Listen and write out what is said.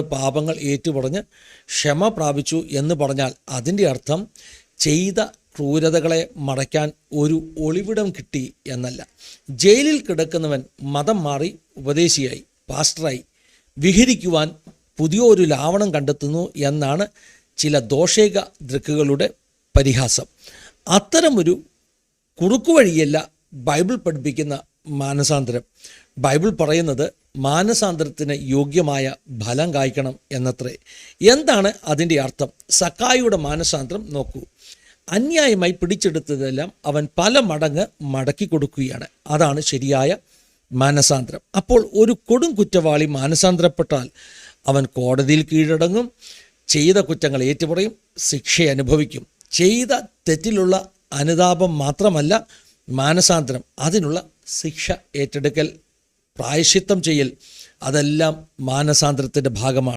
പാപങ്ങൾ ഏറ്റുപറഞ്ഞ് ക്ഷമ പ്രാപിച്ചു എന്ന് പറഞ്ഞാൽ അതിന്റെ അർത്ഥം ചെയ്ത ക്രൂരതകളെ മറയ്ക്കാൻ ഒരു ഒളിവിടം കിട്ടി എന്നല്ല. ജയിലിൽ കിടക്കുന്നവൻ മതം മാറി ഉപദേശിയായി പാസ്റ്ററായി വിഹരിക്കുവാൻ പുതിയൊരു ലാവണം കണ്ടെത്തുന്നു എന്നാണ് ചില ദോഷേക ദൃക്കുകളുടെ പരിഹാസം. അത്തരമൊരു കുറുക്കുവഴിയല്ല ബൈബിൾ പഠിപ്പിക്കുന്ന മാനസാന്തരം. ബൈബിൾ പറയുന്നത് മാനസാന്തരത്തിന് യോഗ്യമായ ഫലം കായ്ക്കണം എന്നത്രേ. എന്താണ് അതിന്റെ അർത്ഥം? സക്കായിയുടെ മാനസാന്തരം നോക്കൂ. അന്യായമായി പിടിച്ചെടുത്തതെല്ലാം അവൻ പല മടങ്ങ് മടക്കി കൊടുക്കുകയാണ്. അതാണ് ശരിയായ മാനസാന്തരം. അപ്പോൾ ഒരു കൊടും കുറ്റവാളി മാനസാന്തരപ്പെട്ടാൽ അവൻ കോടതിയിൽ കീഴടങ്ങും ചെയ്ത കുറ്റങ്ങൾ ഏറ്റുപറയും ശിക്ഷ അനുഭവിക്കും. ചെയ്ത തെറ്റിലുള്ള അനുതാപം മാത്രമല്ല മാനസാന്തരം അതിനുള്ള ശിക്ഷ ഏറ്റെടുക്കൽ. പ്രായശ്ചിത്തം ചെയ്യൽ അതെല്ലാം മാനസാന്തരത്തിന്റെ ഭാഗമാണ്.